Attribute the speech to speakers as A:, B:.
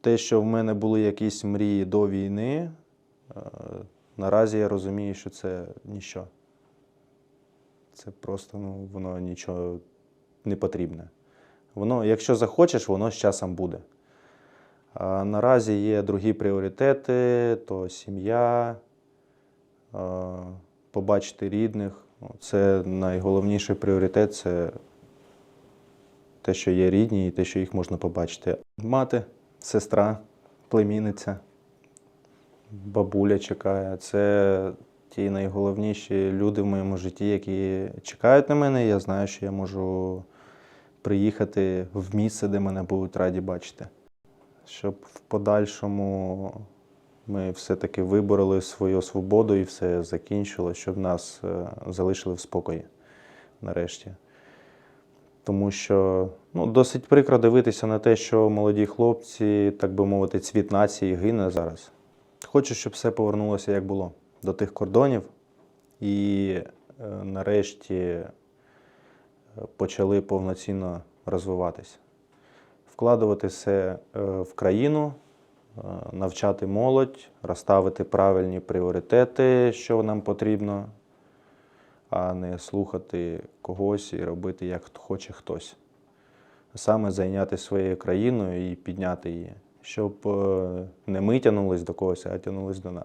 A: Те, що в мене були якісь мрії до війни, е, наразі я розумію, що це ніщо. Це просто ну, воно нічого не потрібне. Воно, якщо захочеш, воно з часом буде. А наразі є другі пріоритети, то сім'я, е, побачити рідних. Це найголовніший пріоритет це те, що є рідні, і те, що їх можна побачити. Мати, сестра, племінниця, бабуля чекає. Це ті найголовніші люди в моєму житті, які чекають на мене. Я знаю, що я можу приїхати в місце, де мене будуть раді бачити. Щоб в подальшому ми все-таки вибороли свою свободу і все закінчилось, щоб нас е, залишили в спокої нарешті. Тому що ну, досить прикро дивитися на те, що молоді хлопці, так би мовити, цвіт нації гине зараз. Хочу, щоб все повернулося як було до тих кордонів, і е, нарешті е, почали повноцінно розвиватися. Вкладувати все е, в країну, е, навчати молодь, розставити правильні пріоритети, що нам потрібно, а не слухати когось і робити, як хоче хтось. Саме зайняти своєю країною і підняти її, щоб е, не ми тянулись до когось, а тягнулись до нас.